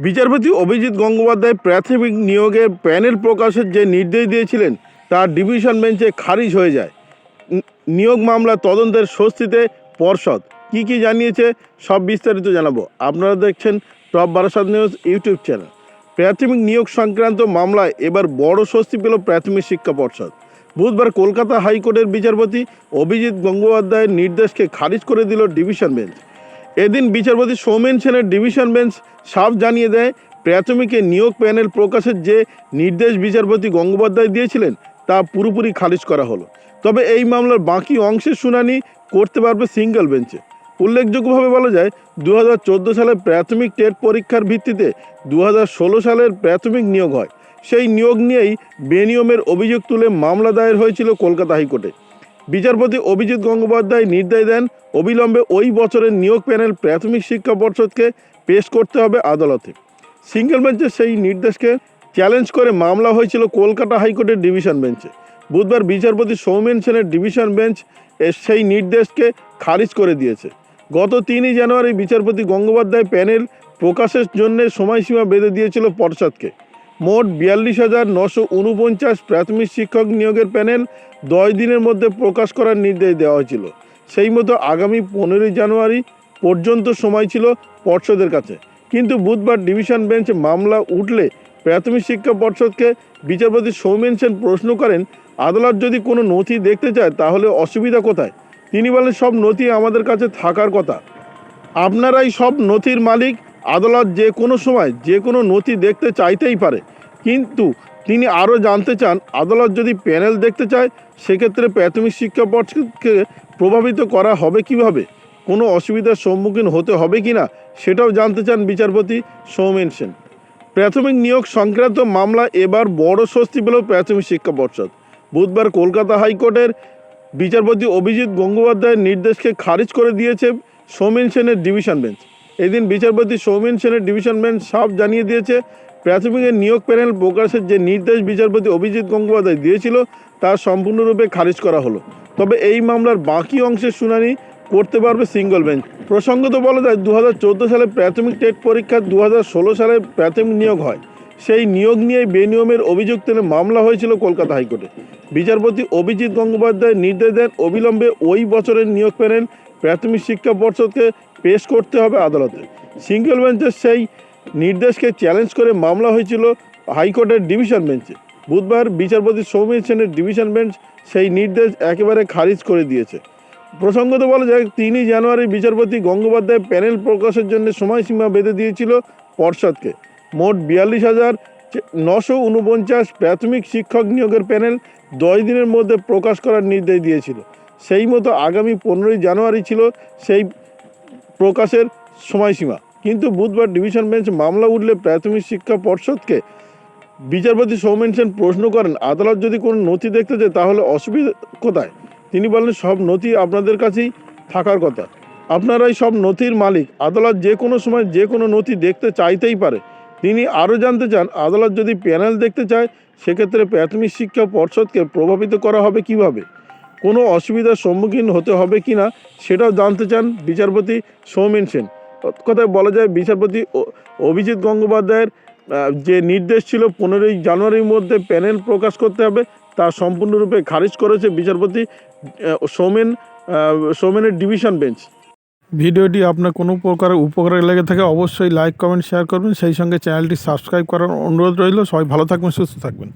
বিচারপতি অভিজিৎ গঙ্গোপাধ্যায় প্রাথমিক নিয়োগের প্যানেল প্রকাশের যে নির্দেশ দিয়েছিলেন, তার ডিভিশন বেঞ্চে খারিজ হয়ে যায়। নিয়োগ মামলা তদন্তের স্বস্তিতে পর্ষদ। কি কি জানিয়েছে, সব বিস্তারিত জানাব। আপনারা দেখছেন top Barasat news YouTube channel. প্রাথমিক নিয়োগ সংক্রান্ত মামলায় এবার বড় স্বস্তি পেল প্রাথমিক শিক্ষা পর্ষদ। বুধবার কলকাতা হাইকোর্টের বিচারপতি অভিজিৎ গঙ্গোপাধ্যায়ের নির্দেশকে খারিজ করে দিল ডিভিশন বেঞ্চ। এদিন বিচারপতি সৌমেন সেনের ডিভিশন বেঞ্চ সাফ জানিয়ে দেয়, প্রাথমিকে নিয়োগ প্যানেল প্রকাশের যে নির্দেশ বিচারপতি গঙ্গোপাধ্যায় দিয়েছিলেন, তা পুরোপুরি খারিজ করা হলো। তবে এই মামলার বাকি অংশের শুনানি করতে পারবে সিঙ্গেল বেঞ্চে। উল্লেখযোগ্যভাবে বলা যায় দু হাজার চোদ্দ সালে প্রাথমিক টেট পরীক্ষার ভিত্তিতে দু হাজার ষোলো সালের প্রাথমিক নিয়োগ হয়। সেই নিয়োগ নিয়েই বেনিয়মের অভিযোগ তুলে মামলা দায়ের হয়েছিল কলকাতা হাইকোর্টে। বিচারপতি অভিজিৎ গঙ্গোপাধ্যায় নির্দেশ দেন, অবিলম্বে ওই বছরের নিয়োগ প্যানেল প্রাথমিক শিক্ষা পর্ষদকে পেশ করতে হবে আদালতে। সিঙ্গেল বেঞ্চের সেই নির্দেশকে চ্যালেঞ্জ করে মামলা হয়েছিল কলকাতা হাইকোর্টের ডিভিশন বেঞ্চে। বুধবার বিচারপতি সৌমেন সেনের ডিভিশন বেঞ্চ সেই নির্দেশকে খারিজ করে দিয়েছে। গত তিনই জানুয়ারি বিচারপতি গঙ্গোপাধ্যায় প্যানেল প্রকাশের জন্য সময়সীমা বেঁধে দিয়েছিল পর্ষদকে। মোট বিয়াল্লিশ হাজার নশো উনপঞ্চাশ প্রাথমিক শিক্ষক নিয়োগের প্যানেল দশ দিনের মধ্যে প্রকাশ করার নির্দেশ দেওয়া হয়েছিল। সেই মতো আগামী পনেরোই জানুয়ারি পর্যন্ত সময় ছিল পর্ষদের কাছে। কিন্তু বুধবার ডিভিশন বেঞ্চ মামলা উঠলে প্রাথমিক শিক্ষা পর্ষদকে বিচারপতি সৌমেন সেন প্রশ্ন করেন, আদালত যদি কোনো নথি দেখতে চায় তাহলে অসুবিধা কোথায়? তিনি বলেন, সব নথি আমাদের কাছে থাকার কথা। আপনারাই সব নথির মালিক আদালত যে কোনো সময় যে কোনো নথি দেখতে চাইতেই পারে। কিন্তু তিনি আরও জানতে চান, আদালত যদি প্যানেল দেখতে চায়, সেক্ষেত্রে প্রাথমিক শিক্ষা পর্ষদকে প্রভাবিত করা হবে কীভাবে? কোনো অসুবিধার সম্মুখীন হতে হবে কি না সেটাও জানতে চান বিচারপতি সৌমেন সেন। প্রাথমিক নিয়োগ সংক্রান্ত মামলা এবার বড় স্বস্তি পেল প্রাথমিক শিক্ষা পর্ষদ। বুধবার কলকাতা হাইকোর্টের বিচারপতি অভিজিৎ গঙ্গোপাধ্যায়ের নির্দেশকে খারিজ করে দিয়েছে সৌমেন সেনের ডিভিশন বেঞ্চ। এদিন বিচারপতি সৌমেন সেনের ডিভিশন বেঞ্চ সাফ জানিয়ে দিয়েছে প্রাথমিকের নিয়োগ প্যানেল প্রকাশের যে নির্দেশ বিচারপতি অভিজিৎ গঙ্গোপাধ্যায় দিয়েছিল, তা সম্পূর্ণরূপে খারিজ করা হলো। তবে এই মামলার বাকি অংশের শুনানি করতে পারবে সিঙ্গল বেঞ্চ। প্রসঙ্গত বলা যায় দু হাজার চোদ্দ সালে প্রাথমিক টেট পরীক্ষা দু হাজার ষোলো সালে প্রাথমিক নিয়োগ হয়। সেই নিয়োগ নিয়ে বেনিয়মের অভিযোগ তুলে মামলা হয়েছিল কলকাতা হাইকোর্টে। বিচারপতি অভিজিৎ গঙ্গোপাধ্যায় নির্দেশ দেন, অবিলম্বে ওই বছরের নিয়োগ প্যানেল প্রাথমিক শিক্ষা পর্ষদকে পেশ করতে হবে আদালতে। সিঙ্গেল বেঞ্চের সেই নির্দেশকে চ্যালেঞ্জ করে মামলা হয়েছিল হাইকোর্টের ডিভিশন বেঞ্চে। বুধবার বিচারপতি সৌমির সেনের ডিভিশন বেঞ্চ সেই নির্দেশ একেবারে খারিজ করে দিয়েছে। প্রসঙ্গত বলা যায়, তিনই জানুয়ারি বিচারপতি গঙ্গোপাধ্যায় প্যানেল প্রকাশের জন্য সময়সীমা বেঁধে দিয়েছিল পর্ষদকে। মোট বিয়াল্লিশ হাজার নশো উনপঞ্চাশ প্রাথমিক শিক্ষক নিয়োগের প্যানেল দশ দিনের মধ্যে প্রকাশ করার নির্দেশ দিয়েছিল। সেই মতো আগামী পনেরোই জানুয়ারি ছিল সেই প্রকাশের সময়সীমা। কিন্তু বুধবার ডিভিশন বেঞ্চ মামলা উঠলে প্রাথমিক শিক্ষা পর্ষদকে বিচারপতি সৌমেন সেন প্রশ্ন করেন, আদালত যদি কোনো নথি দেখতে চায় তাহলে অসুবিধা কোথায়? তিনি বলেন, সব নথি আপনাদের কাছেই থাকার কথা। আপনারাই সব নথির মালিক। আদালত যে কোনো সময় যে কোনো নথি দেখতে চাইতেই পারে। তিনি আরও জানতে চান, আদালত যদি প্যানেল দেখতে চায়, সেক্ষেত্রে প্রাথমিক শিক্ষা পর্ষদকে প্রভাবিত করা হবে কীভাবে? কোনো অসুবিধার সম্মুখীন হতে হবে কি না সেটাও জানতে চান বিচারপতি সৌমেন সেন। কথায় বলা যায় বিচারপতি অভিজিৎ গঙ্গোপাধ্যায়ের যে নির্দেশ ছিল পনেরোই জানুয়ারির মধ্যে প্যানেল প্রকাশ করতে হবে, তা সম্পূর্ণরূপে খারিজ করেছে বিচারপতি সৌমেন সৌমেনের ডিভিশন বেঞ্চ। ভিডিওটি আপনার কোনো প্রকার উপকারে লেগে থাকে অবশ্যই লাইক, কমেন্ট, শেয়ার করবেন। সেই সঙ্গে চ্যানেলটি সাবস্ক্রাইব করার অনুরোধ রইল। সবাই ভালো থাকবেন, সুস্থ থাকবেন।